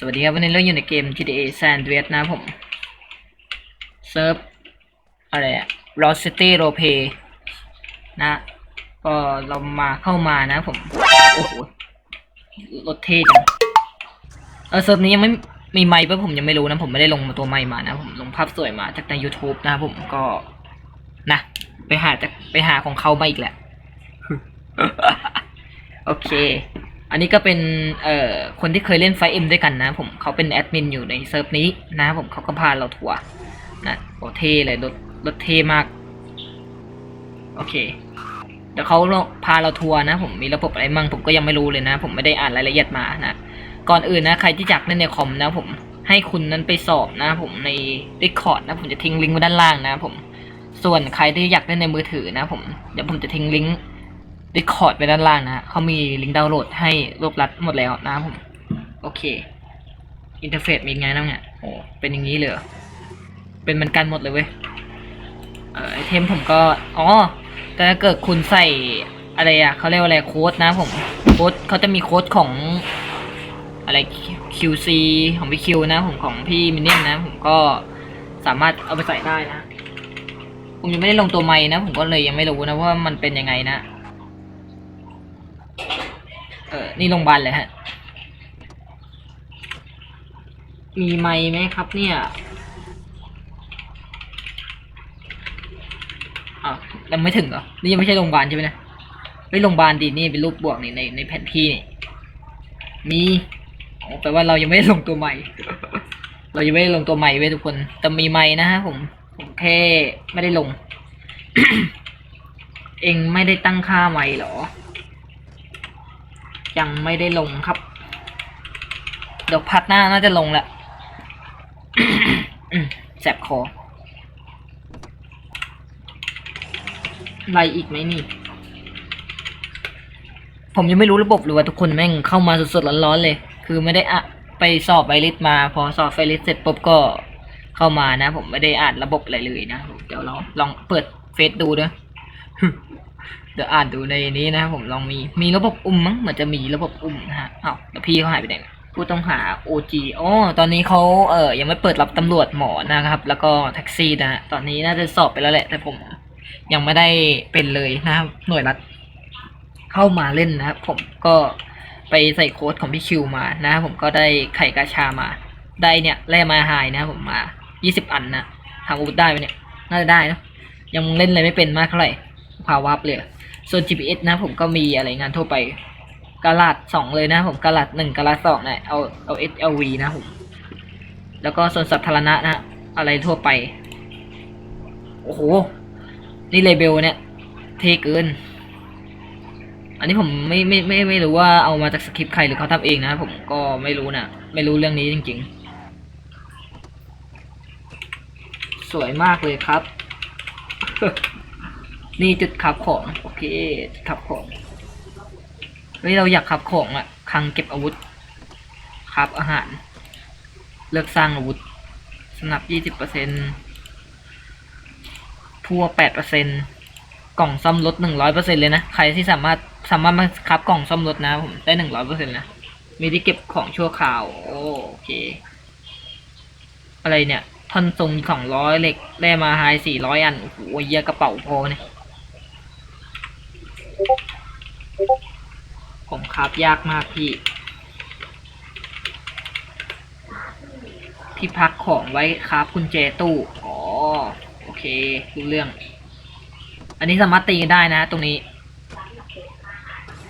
สวัสดีครับวันนี้เราอยู่ในเกม GTA San Andreas นะผมเซิร์ฟอะไรอะ Lost City Roleplay นะ ก็เรามาเข้ามานะผม โอ้โหรถเท่จังเออเซิร์ฟนี้ยังไม่มีไมค์ปะผมยังไม่รู้นะ ผมไม่ได้ลงมาตัวไมค์มานะ ผมลงภาพสวยมาจากใน YouTube นะครับผมก็นะไปหาจากไปหาของเขามาอีกแหละ โอเค อันนี้ก็เป็นเอ่อคนที่เคยเล่นไฟเอ็มด้วยกันนะ ผมเขาเป็นแอดมินอยู่ในเซิร์ฟนี้นะผมเขาก็พาเราทัวร์นะโอเท่เลยรถรถเท่มาก โอเคเดี๋ยวเขาพาเราทัวร์นะ ผมมีระบบอะไรมั่งผมก็ยังไม่รู้เลยนะ ผมไม่ได้อ่านรายละเอียดมานะก่อนอื่นนะใครที่จักเล่นในคอมนะ ผมให้คุณนั้นไปสอบนะ ผมใน Discord นะ ผมจะทิ้งลิงก์ไว้ด้านล่างนะ ผม ส่วนใครที่อยากเล่นในมือถือนะ ผมเดี๋ยวผมจะทิ้งลิงก์ Discord ไว้ด้านล่างนะเขามีลิงก์ดาวน์โหลดให้รวบรัดหมดแล้วนะผม โอเค อินเทอร์เฟซมีไงบ้างเนี่ยโอ้เป็นอย่างนี้เลยเป็นเหมือนกันหมดเลยเว้ยเออไอเทมผมก็ อ๋อ แต่ถ้าเกิดคุณใส่อะไรอะเขาเรียกว่าอะไรโค้ดนะผม โค้ดเขาจะมีโค้ดของอะไร QC ของพี่คิวนะผมของพี่มินเนี่ยนนะ ผมก็สามารถเอาไปใส่ได้นะ ผมยังไม่ได้ลงตัวไม้นะ ผมก็เลยยังไม่รู้นะว่ามันเป็นยังไงนะ เออ นี่โรงพยาบาลเลยฮะ มีไม้ไหมครับเนี่ยอ้าวแล้วไม่ถึงเหรอ นี่ยังไม่ใช่โรงพยาบาลใช่ไหมเนะเฮ้ยโรงพยาบาลดีนี่เป็นรูปบวกนี่ในในแผนที่นี่ มีอ๋อแปลว่าเรายังไม่ได้ลงตัวใหม่ เรายังไม่ได้ลงตัวใหม่เว้ยทุกคน แต่มีไม้นะฮะผม ผมแค่ไม่ได้ลง เองไม่ได้ตั้งค่าไม้เหรอ ยังไม่ได้ลงครับ เดี๋ยวพัดหน้าน่าจะลงแหละอืมแสบคออะไรอีกไหมนี่ ผมยังไม่รู้ระบบเลยว่าทุกคนแม่งเข้ามาสดๆร้อนๆเลย คือไม่ได้อะไปสอบไวริสมา พอสอบไวริสเสร็จปุ๊บก็เข้ามานะ ผมไม่ได้อ่านระบบอะไรเลยนะ เดี๋ยวเราลองเปิดเฟซดูด้วย ดี๋ยวอ่านดูในนี้นะครับผมลองมีมีระบบอุ้มมั้งเหมือนจะมีระบบอุ้มนะฮะอ้าวแล้วพี่เขาหายไปไหนนะผู้ต้องหา OG อ๋อตอนนี้เขาเออยังไม่เปิดรับตำรวจหมอนะครับ แล้วก็แท็กซี่นะฮะตอนนี้น่าจะสอบไปแล้วแหละ แต่ผมยังไม่ได้เป็นเลยนะครับ หน่วยรัฐเข้ามาเล่นนะครับ ผมก็ไปใส่โค้ดของพี่คิวมานะครับผมก็ได้ไข่กาชามา ได้เนี่ยแร่มาไฮนะครับผมมา20 อันนะทำอาวุธได้ไหมเนี่ย น่าจะได้นะยังเล่นอะไรไม่เป็นมากเท่าไหร่พาวับเลย ส่วน GPS นะ ผมก็มีอะไรงานทั่วไปกาลาดสองเลยนะ ผมกาลาดหนึ่งกาลาดสองนะเอาเอา SLV นะผมแล้วก็ส่วนสาธารณะนะ อะไรทั่วไป โอ้โห นี่เลเบลเนี่ย เทเกิน อันนี้ผมไม่ไม่ไม่ไม่รู้ว่าเอามาจากสคริปต์ใครหรือเขาทำเองนะ ผมก็ไม่รู้นะ ไม่รู้เรื่องนี้จริง ๆ สวยมากเลยครับ นี่จุดขับของโอเคจุดขับของเฮ้ยเราอยากขับของอะคลังเก็บอาวุธขับอาหาร เลือกสร้างอาวุธ สนับยี่สิบเปอร์เซ็นต์ทั่วแปดเปอร์เซ็นต์กล่องซ่อมรถหนึ่งร้อยเปอร์เซ็นต์เลยนะ ใครที่สามารถสามารถมาคับกล่องซ่อมรถนะผมได้หนึ่งร้อยเปอร์เซ็นต์นะ มีที่เก็บของชั่วคราวโอเค อะไรเนี่ยท่อนทรงสองร้อยเหล็กแร่มาไฮสี่ร้อยอันโอ้โหเยี่ยกระเป๋าพอเนี่ย ผมคราบยากมากพี่ที่พักของไว้คราบกุญแจตู้ อ๋อ โอเครู้เรื่อง อันนี้สามารถตีได้นะตรงนี้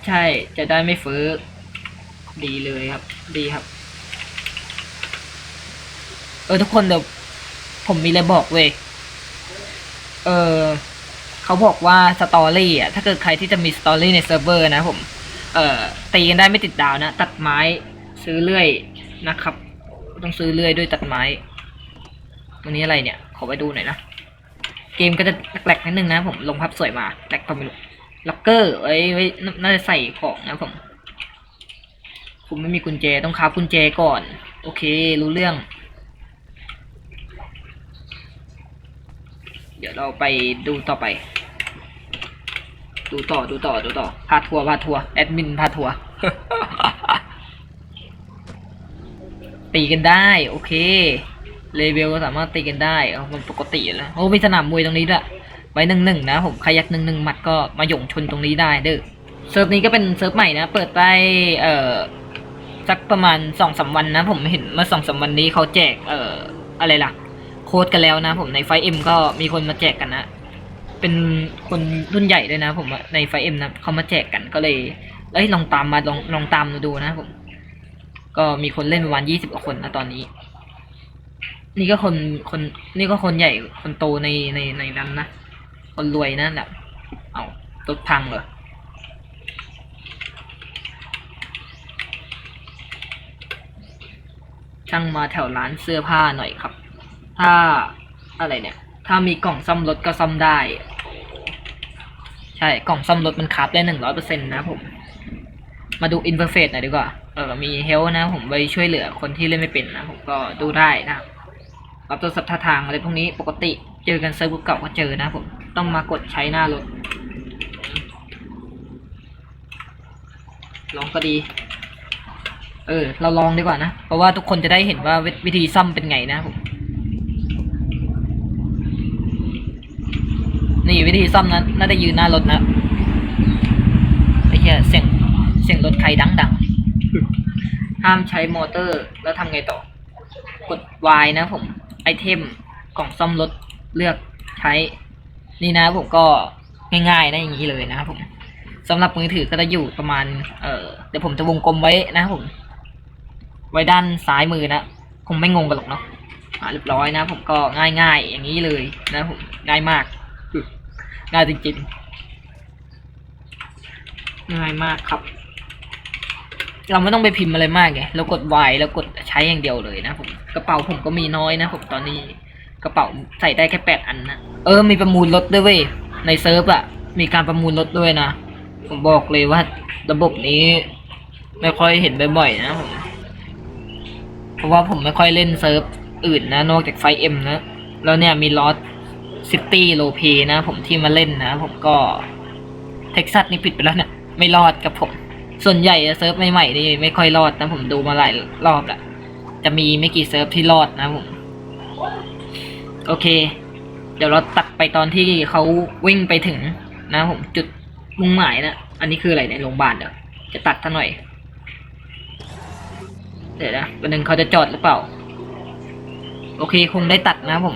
ใช่ จะได้ไม่ฟื้อ ดีเลยครับ ดีครับ เออทุกคนเดี๋ยวผมมีอะไรบอกเว้ย เออ เขาบอกว่าสตอรี่อะถ้าเกิดใครที่จะมีสตอรี่ในเซิร์ฟเวอร์นะผม เอ่อตีกันได้ไม่ติดดาวนะ ตัดไม้ซื้อเลื่อยนะครับ ต้องซื้อเลื่อยด้วยตัดไม้ตรงนี้อะไรเนี่ย ขอไปดูหน่อยนะ เกมก็จะแหลกๆนิดนึงนะผมลงภาพสวยมาแหลกก็ไม่รู้ล็อกเกอร์ไว้ไว้น่าจะใส่ของนะผมผมไม่มีกุญแจต้องค้ากุญแจก่อน โอเค รู้เรื่อง เดี๋ยวเราไปดูต่อไป ดูต่อดูต่อดูต่อพาทัวร์พาทัวร์แอดมินพาทัวร์ตีกันได้ โอเคเลเวลก็สามารถตีกันได้เอามันปกติอยู่แล้วโอ้มีสนามมวยตรงนี้ด้วยไว้หนึ่งหนึ่งนะผมใครอยากหนึ่งหนึ่งหมัดก็มาหย่งชนตรงนี้ได้เด้อเซิร์ฟนี้ก็เป็นเซิร์ฟใหม่นะ เปิดได้เอ่อสักประมาณสองสามวันนะ ผมเห็นเมื่อสองสามวันนี้เขาแจกเอ่ออะไรล่ะ โค้ดกันแล้วนะผมในไฟเอ็มก็มีคนมาแจกกันนะ เป็นคนรุ่นใหญ่ด้วยนะผมในไฟเอ็มนะเขามาแจกกันก็เลยเอ้ยลองตามมาลองลองตามดูนะผม ก็มีคนเล่นประมาณยี่สิบกว่าคนนะตอนนี้ นี่ก็คนคนนี่ก็คนใหญ่คนโตในในในนั้นนะคนรวยนั่นแหละเอารถพังเหรอช่างมาแถวร้านเสื้อผ้าหน่อยครับ ถ้าอะไรเนี่ย ถ้ามีกล่องซ่อมรถก็ซ่อมได้ ใช่ กล่องซ่อมรถมันคราฟได้หนึ่งร้อยเปอร์เซ็นต์นะผม มาดูอินเ r อร์เฟหน่อยดีกว่า เออ มีเฮลนะผมไว้ช่วยเหลือคนที่เล่นไม่เป็นนะ ผมก็ดูได้นะรับตัวสับท่าทางอะไรพวกนี้ปกติเจอกันเซิร์ฟเก่าก็เจอนะผม ต้องมากดใช้หน้ารถลองก็ดี เออ เราลองดีกว่านะ เพราะว่าทุกคนจะได้เห็นว่าวิธีซ่อมเป็นไงนะผม นี่วิธีซ่อมนะน่าจะยืนหน้ารถนะไอ้เหี้ยเสียงเสียงรถใครดังดังห้ามใช้มอเตอร์แล้วทำไงต่อ กด Y นะผม ไอเทมกล่องซ่อมรถเลือกใช้ นี่นะผมก็ง่ายๆนะอย่างนี้เลยนะครับผมสำหรับมือถือก็จะอยู่ประมาณ เออเดี๋ยวผมจะวงกลมไว้นะครับผม ไว้ด้านซ้ายมือนะคงไม่งงกันหรอกเนาะอ่าเรียบร้อยนะผมก็ง่ายๆ อย่างนี้เลยนะผมง่ายมาก ง่ายจริงๆง่ายมากครับ เราไม่ต้องไปพิมพ์อะไรมากไงเรากด Y แล้วกดใช้อย่างเดียวเลยนะผมกระเป๋าผมก็มีน้อยนะผมตอนนี้กระเป๋าใส่ได้แค่แปดอันนะเออมีประมูลรถด้วยเว้ยในเซิร์ฟอะมีการประมูลรถด้วยนะผมบอกเลยว่าระบบนี้ไม่ค่อยเห็นบ่อยๆนะผมเพราะว่าผมไม่ค่อยเล่นเซิร์ฟอื่นนะนอกจากไฟเอ็มนะแล้วเนี่ยมีลอส ซิตี้โลเพนะผมที่มาเล่นนะ ผมก็เท็กซัสนี่ผิดไปแล้วนี่ยไม่รอดกับผม ส่วนใหญ่เซิร์ฟใหม่ๆนี่ไม่ค่อยรอดนะ ผมดูมาหลายรอบละจะมีไม่กี่เซิร์ฟที่รอดนะผมโอเค เดี๋ยวเราตัดไปตอนที่เขาวิ่งไปถึงนะผมจุดมุ่งหมายนะ อันนี้คืออะไรเนี่ยโรงพยาบาลเดี๋ยวจะตัดท่าหน่อย เดี๋ยวนะวันหนึ่งเขาจะจอดหรือเปล่า โอเคคงได้ตัดนะผม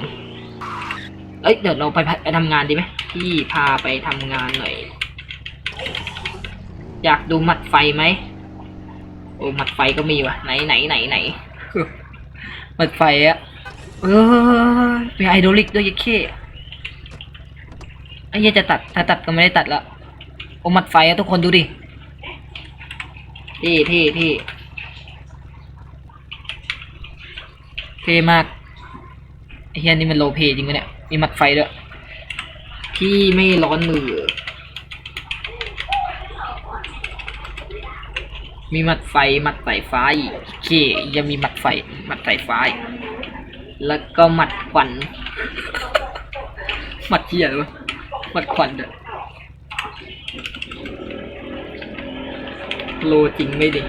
เอ้ยเดี๋ยวเราไปไปทำงานดีไหมพี่พาไปทำงานหน่อย อยากดูหมัดไฟไหมโอ้หมัดไฟก็มีวะไหนไหนไหนไหนหมัดไฟอะเออเป็นไอโดลิกด้วยยัดเข้ไอ้เหี้ยจะตัดถ้าตัดก็ไม่ได้ตัดละโอ้หมัดไฟอะทุกคนดูดิที่ที่ที่เท่มากไอ้เฮียนี่มันโลเพจริงปะเนี่ย มีหมัดไฟด้วย ที่ไม่ร้อนมือ มีหมัดไฟหมัดสายฟ้าอีกโอเคยังมีหมัดไฟหมัดสายฟ้าอีกแล้วก็หมัดควันหมัดเฮียเลยวะหมัดควันด้วยโลจริงไม่ดิ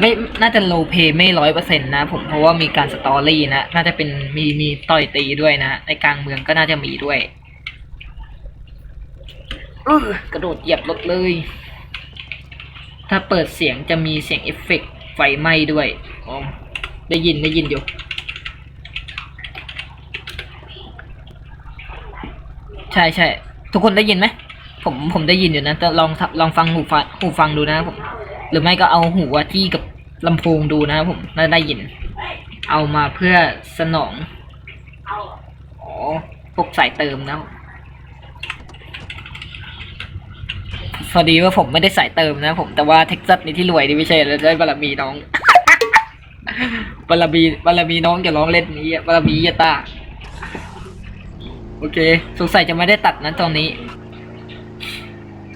ไม่น่าจะโลเพไม่ร้อยเปอร์เซ็นต์นะผมเพราะว่ามีการสตอรี่นะ น่าจะเป็นมีมีต่อยตีด้วยนะ ในกลางเมืองก็น่าจะมีด้วยเออกระโดดเหยียบรถเลย ถ้าเปิดเสียงจะมีเสียงเอฟเฟกต์ไฟไหม้ด้วยอ๋อได้ยินได้ยินอยู่ใช่ใช่ทุกคนได้ยินไหมผมผมได้ยินอยู่นะแต่ลองลองฟังหูฟังหูฟังดูนะผม หรือไม่ก็เอาหูอะจี้กับลำโพงดูนะครับผมน่าได้ยิน เอามาเพื่อสนองอ๋อพวกสายเติมนะพอดีว่าผมไม่ได้สายเติมนะผมแต่ว่าเท็กซัสนี่ที่รวยนี่ไม่ใช่แล้วได้บารมีน้องบารมีบารมีน้องจะร้องเล่นนี้บารมียาตาโอเค สงสัยจะไม่ได้ตัดนะตรงนี้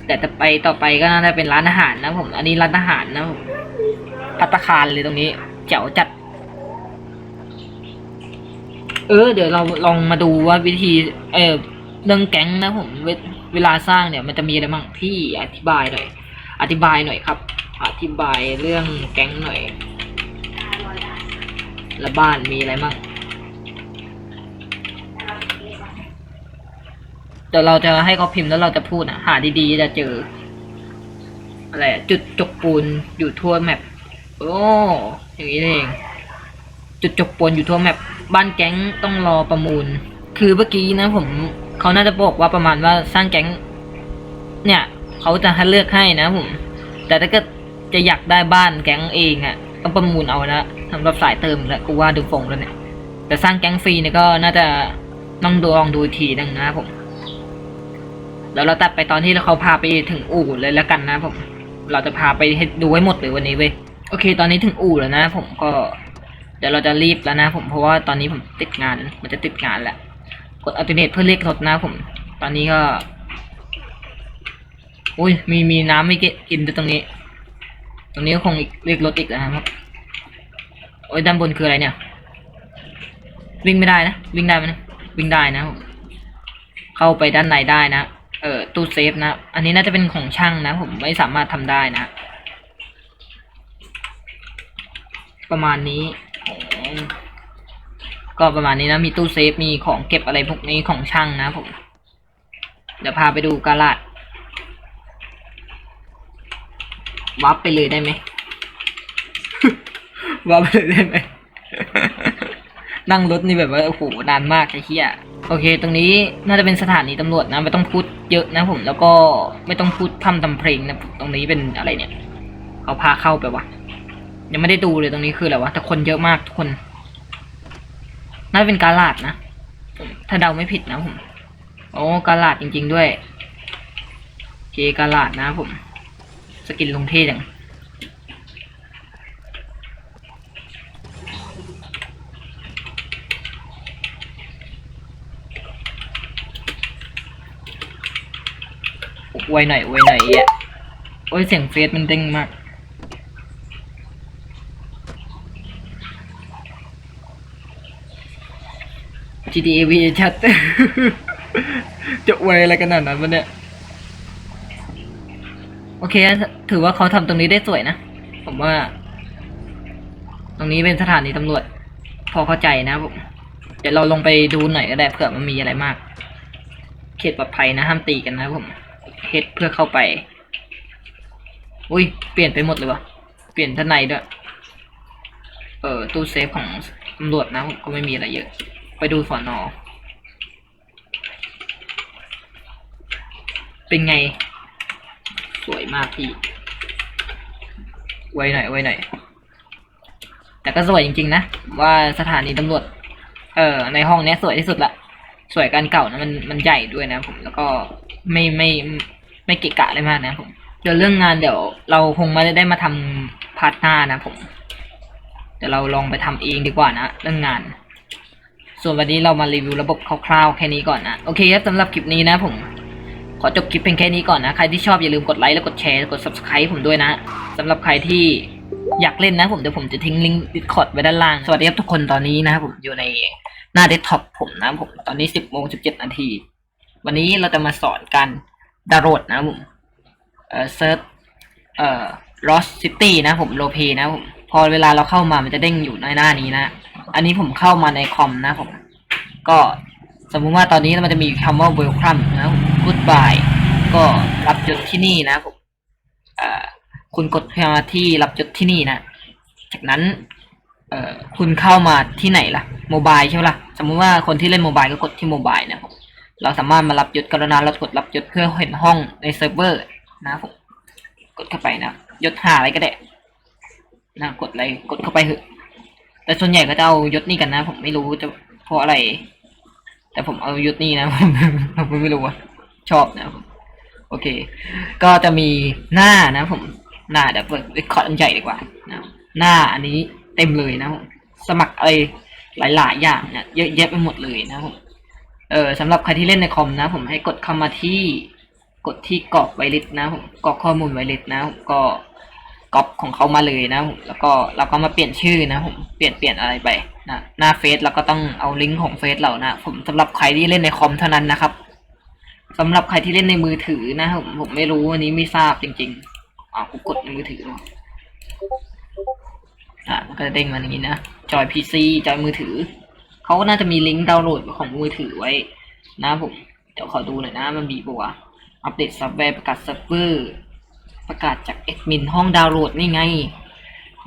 แต่จะไปต่อไปก็น่าจะเป็นร้านอาหารนะผม อันนี้ร้านอาหารนะผมพัตตาคารเลยตรงนี้เจ๋วจัด เออ เดี๋ยวเราลองมาดูว่าวิธี เออเรื่องแก๊งนะผมเวเวลาสร้างเนี่ย มันจะมีอะไรบ้างพี่อธิบายหน่อย อธิบายหน่อยครับ อธิบายเรื่องแก๊งหน่อย แล้วบ้านมีอะไรบ้าง เดี๋ยวเราจะให้เขาพิมพ์แล้วเราจะพูดอะหาดีๆจะเจอ อะไรจุดจกปูนอยู่ทั่วแมปโอ้อย่างนี้เองจุดจกปูนอยู่ทั่วแมปบ้านแก๊งต้องรอประมูล คือเมื่อกี้นะผมเขาน่าจะบอกว่าประมาณว่าสร้างแก๊ง เนี่ยเขาจะให้เลือกให้นะผม แต่ถ้าเกิดจะอยากได้บ้านแก๊งเองอะ่ะต้องประมูลเอานะสำหรับสายเติมแล้วกูว่าดูฟงแล้วเนี่ยแต่สร้างแก๊งฟรีเนี่ยก็น่าจะต้องดูลองดูทีนึงนะผม เดี๋ยวเราตัดไปตอนที่เขาพาไปถึงอู่เลยแล้วกันนะผม เราจะพาไปดูให้หมดเลยวันนี้เว้ย โอเค ตอนนี้ถึงอู่แล้วนะ ผมก็ เดี๋ยวเราจะรีบแล้วนะผม เพราะว่าตอนนี้ผมติดงาน มันจะติดงานแหละ กดอัลติเนตเพื่อเรียกรถนะผม ตอนนี้ก็ อุ้ย มีมีน้ำไม่กินตรงนี้ ตรงนี้ก็คงเรียกรถอีกแล้วนะครับ โอ้ยด้านบนคืออะไรเนี่ย วิ่งไม่ได้นะ วิ่งได้ไหมนะ วิ่งได้นะ เข้าไปด้านในได้นะ เออตู้เซฟนะ อันนี้น่าจะเป็นของช่างนะ ผมไม่สามารถทำได้นะ ประมาณนี้ ก็ประมาณนี้นะ มีตู้เซฟ มีของเก็บอะไรพวกนี้ของช่างนะผม เดี๋ยวพาไปดูกาลาดวับไปเลยได้ไหมวับไปเลยได้ไหม นั่งรถนี่แบบว่า โอ้โห นานมากไอ้เหี้ย โอเค ตรงนี้น่าจะเป็นสถานีตำรวจนะไม่ต้องพูดเยอะนะผม แล้วก็ไม่ต้องพูดพร่ำทำเพลงนะตรงนี้เป็นอะไรเนี่ยเขาพาเข้าไปวะยังไม่ได้ดูเลยตรงนี้คืออะไรวะแต่คนเยอะมากทุกคน น่าจะเป็นกาลาดนะผมถ้าเดาไม่ผิดนะผมโอ้กาลาดจริง ๆด้วยเคกาลาดนะผม สกินลงเท่จัง ไวหน่อยไวหน่อยอะโอ้ยเสียงเฟซมันเด้งมาก GTA V ชัด จะไวอะไรขนาดนั้นวะเนี่ย โอเค ถือว่าเขาทำตรงนี้ได้สวยนะ ผมว่า ตรงนี้เป็นสถานีตำรวจ พอเข้าใจนะผมเดี๋ยวเราลงไปดูหน่อยก็ได้เผื่อมันมีอะไรมาก เขตปลอดภัยนะ ห้ามตีกันนะผม เฮดเพื่อเข้าไปอุ้ยเปลี่ยนไปหมดเลยวะเปลี่ยนท่านในด้วย เออตู้เซฟของตำรวจนะก็ไม่มีอะไรเยอะ ไปดูสอนอเป็นไง สวยมากพี่ ไว้หน่อยไว้หน่อย แต่ก็สวยจริง ๆ นะ ว่าสถานีตำรวจ เออในห้องนี้สวยที่สุดละ สวยกันเก่านะมันมันใหญ่ด้วยนะผมแล้วก็ไม่ไม่ ไม่เกะกะอะไรมากนะผม เดี๋ยวเรื่องงานเดี๋ยวเราคงไม่ได้มาทำพาร์ทหน้านะผม เดี๋ยวเราลองไปทำเองดีกว่านะเรื่องงาน ส่วนวันนี้เรามารีวิวระบบคร่าวๆแค่นี้ก่อนนะ โอเคครับสำหรับคลิปนี้นะผม ขอจบคลิปเพียงแค่นี้ก่อนนะ ใครที่ชอบอย่าลืมกดไลค์และกดแชร์กด subscribe ผมด้วยนะสำหรับใครที่อยากเล่นนะผมเดี๋ยวผมจะทิ้งลิงก์ Discord ไว้ด้านล่าง สวัสดีครับทุกคนตอนนี้นะครับผมอยู่ในหน้าเดสก์ท็อปผมนะผมตอนนี้ 10โมง17 นาที วันนี้เราจะมาสอนการ ดาวน์โหลดนะผมเอ่อเซิร์ชเอ่อ Lost City นะผมโลเพนะผมพอเวลาเราเข้ามามันจะเด้งอยู่ในหน้านี้นะ อันนี้ผมเข้ามาในคอมนะผม ก็สมมุติว่าตอนนี้มันจะมีคำว่า welcome นะผม goodbye ก็รับจดที่นี่นะผมเอ่อคุณกดมาที่รับจดที่นี่นะ จากนั้นเอ่อคุณเข้ามาที่ไหนล่ะ โมบายใช่ไหมล่ะ สมมุติว่าคนที่เล่นโมบายก็กดที่โมบายนะผม เราสามารถมารับยศกรุณาเรากดรับยศเพื่อเห็นห้องในเซิร์ฟเวอร์นะผมกดเข้าไปนะยศหาอะไรก็ได้นะกดอะไรกดเข้าไปเถอะแต่ส่วนใหญ่ก็จะเอายศนี่กันนะ ผมไม่รู้จะเพราะอะไร แต่ผมเอายศนี่นะผมไม่รู้ว่าชอบนะผมโอเค ก็จะมีหน้านะ ผมหน้าเดี๋ยวเปิดคอร์ดอันใหญ่ดีกว่านะหน้าอันนี้เต็มเลยนะผมสมัครอะไรหลาย ๆ อย่างเนี่ยเยอะแยะไปหมดเลยนะผม เออสำหรับใครที่เล่นในคอมนะ ผมให้กดเข้ามาที่กดที่กรอกไวลิสนะผมกรอกข้อมูลไวลิสนะผมก็ก๊อปของเขามาเลยนะผมแล้วก็เราก็มาเปลี่ยนชื่อนะผมเปลี่ยนเปลี่ยนอะไรไปนะหน้าเฟซเราก็ต้องเอาลิงก์ของเฟซเรานะผมสำหรับใครที่เล่นในคอมเท่านั้นนะครับสำหรับใครที่เล่นในมือถือนะผมผมไม่รู้อันนี้ไม่ทราบจริงๆอ่ากูกดในมือถือออะมันก็จะเด้งมาอย่างนี้นะจอย PC จอยมือถือ เขาก็น่าจะมีลิงก์ดาวน์โหลดของมือถือไว้ นะผม เดี๋ยวขอดูหน่อยนะ มันมีปะวะอัปเดตซอฟต์แวร์ประกาศเซิร์ฟเวอร์ประกาศจากแอดมินห้องดาวน์โหลดนี่ไง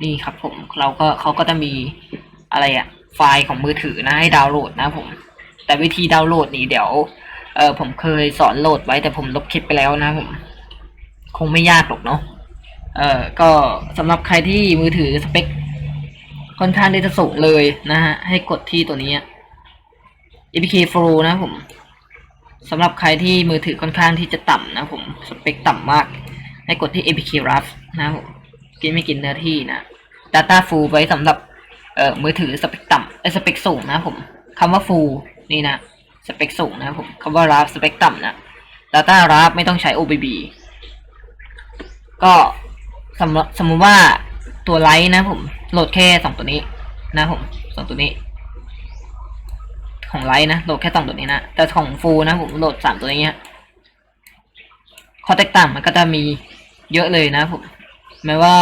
นี่ครับผมเราก็เขาก็จะมีอะไรอะไฟล์ของมือถือนะให้ดาวน์โหลดนะผม แต่วิธีดาวน์โหลดนี่เดี๋ยวเออผมเคยสอนโหลดไว้แต่ผมลบคลิปไปแล้วนะผม คงไม่ยากหรอกเนาะเออก็สำหรับใครที่มือถือสเปค ค่อนข้างที่จะสูงเลยนะฮะ ให้กดที่ตัวนี้ APK Flow นะผมสำหรับใครที่มือถือค่อนข้างที่จะต่ำนะผมสเปคต่ำมาก ให้กดที่ APK Rough นะผมกินไม่กินเนื้อที่นะ Data Full ไว้สำหรับเอ่อมือถือสเปคต่ำเอ้สเปคสูงนะผมคำว่า Full นี่นะสเปคสูงนะผมคำว่า Rough สเปคต่ำนะ Data Rough ไม่ต้องใช้ OBB ก็สำหรับสมมุติว่าตัวไลท์นะผม โหลดแค่สองตัวนี้ นะผมสองตัวนี้ ของไลท์นะโหลดแค่สองตัวนี้นะแต่ของฟูนะผมโหลดสามตัวนี้ฮะข้อแตกต่างมันก็จะมีเยอะเลยนะผมแม้ว่า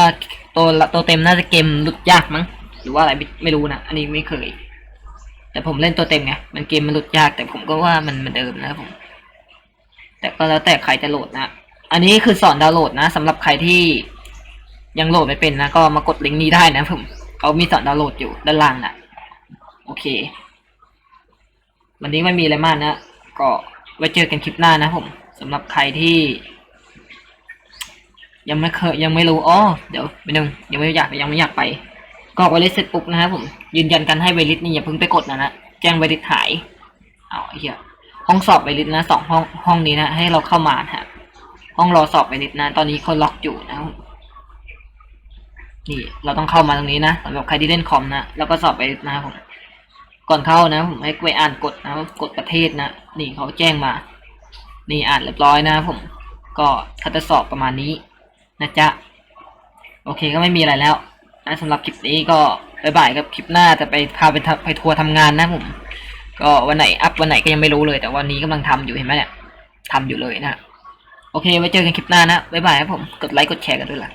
ตัวตัวเต็มน่าจะเกมหลุดยากมั้งหรือว่าอะไรไม่ไม่รู้นะอันนี้ไม่เคย แต่ผมเล่นตัวเต็มไงมันเกมมันหลุดยากแต่ผมก็ว่ามันเหมือนเดิมนะผม แต่ก็แล้วแต่ใครจะโหลดนะอันนี้คือสอนดาวน์โหลดนะสำหรับใครที่ ยังโหลดไม่เป็นนะ ก็มากดลิงก์นี้ได้นะผมเขามีสอนดาวน์โหลดอยู่ด้านล่างนะโอเค วันนี้ไม่มีอะไรมากนะ ก็ไว้เจอกันคลิปหน้านะผมสำหรับใครที่ ยังไม่เคยยังไม่รู้อ๋อเดี๋ยวไม่นึงยังไม่อยากยังไม่อยากไปก็ไวลิสเสร็จปุ๊บนะครับผมยืนยันกันให้ไวลิสนี่อย่าเพิ่งไปกดนะนะแจ้งไวลิสหายเอาไอ้เหี้ยห้องสอบไวลิสนะสองห้องห้องนี้นะ ให้เราเข้ามาฮะห้องรอสอบไวลิสนะ ตอนนี้เขาล็อกอยู่นะครับ นี่ เราต้องเข้ามาตรงนี้นะสำหรับใครที่เล่นคอมนะแล้วก็สอบไวลิสนะครับผมก่อนเข้านะผมให้ไปอ่านกฎนะกฎประเทศนะ นี่เขาแจ้งมา นี่อ่านเรียบร้อยนะครับผม ก็ถ้าจะสอบประมาณนี้นะจ๊ะโอเคก็ไม่มีอะไรแล้วนะสำหรับคลิปนี้ก็บายบายกับคลิปหน้าจะไปพาไปทำไปทัวร์ทำงานนะผม ก็วันไหนอัพวันไหนก็ยังไม่รู้เลย แต่วันนี้กำลังทำอยู่เห็นไหมเนี่ยทำอยู่เลยนะ โอเคไว้เจอกันคลิปหน้านะบายบายครับผม กดไลค์กดแชร์กันด้วยล่ะ